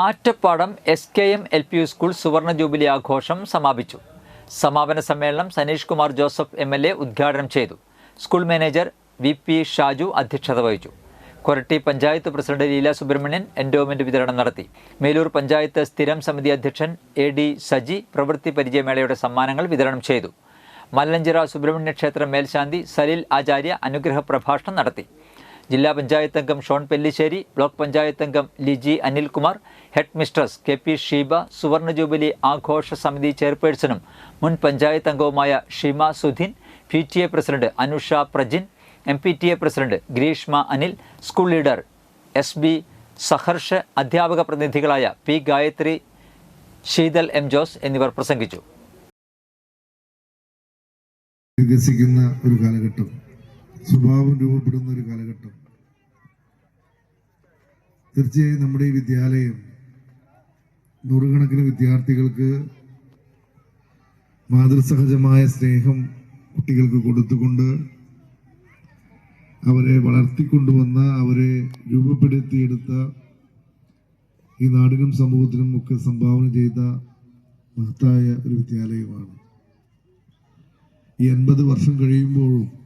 Attappadam S K M L P U school സുവർണ jubilee ആഘോഷം സമാപിച്ചു. സമാപന സമ്മേളനം Saneesh Kumar Joseph M L A ഉദ്ഘാടനം ചെയ്തു. School manager V P Shaju അധ്യക്ഷത വഹിച്ചു. കൊരട്ടി പഞ്ചായത്ത് പ്രസിഡന്റ് ലീല സുബ്രഹ്മണ്യൻ എൻഡോമെന്റ് വിതരണം നടത്തി. മേലൂർ പഞ്ചായത്ത് സ്ഥിരം സമിതി അധ്യക്ഷൻ എ ഡി സജി പ്രവൃത്തി പരിചയമേളയുടെ സമ്മാനങ്ങൾ വിതരണം ചെയ്തു. മല്ലഞ്ചിറ സുബ്രഹ്മണ്യ ക്ഷേത്ര മേൽശാന്തി സലീൽ ആചാര്യ അനുഗ്രഹ പ്രഭാഷണം നടത്തി. ജില്ലാ പഞ്ചായത്ത് അംഗം ഷോൺ പെല്ലിശ്ശേരി ബ്ലോക്ക് പഞ്ചായത്ത് അംഗം Liji Anilkumar head mistress K P Sheeba സുവർണ ജൂബിലി ആഘോഷ സമിതി ചെയർപേഴ്സണും മുൻ പഞ്ചായത്ത് അംഗവുമായ Sheema Sudheen P T A president Anusha Prajin M P T A president Greeshma Anil school leader S B Saharsh അധ്യാപക പ്രതിനിധികളായ പി ഗായത്രി ശീതൽ എം ജോസ് എന്നിവർ പ്രസംഗിച്ചു. വികസിക്കുന്ന ഒരു കാലഘട്ടം സ്വഭാവം രൂപപ്പെടുന്ന ഒരു കാലഘട്ടം. തീർച്ചയായും നമ്മുടെ ഈ വിദ്യാലയം നൂറുകണക്കിന് വിദ്യാർത്ഥികൾക്ക് മാതൃസഹജമായ സ്നേഹം കുട്ടികൾക്ക് കൊടുത്തുകൊണ്ട് അവരെ വളർത്തിക്കൊണ്ടുവന്ന അവരെ രൂപപ്പെടുത്തിയെടുത്ത ഈ നാടിനും സമൂഹത്തിനും ഒക്കെ സംഭാവന ചെയ്ത മഹത്തായ ഒരു വിദ്യാലയമാണ്. ഈ എൺപത് വർഷം കഴിയുമ്പോഴും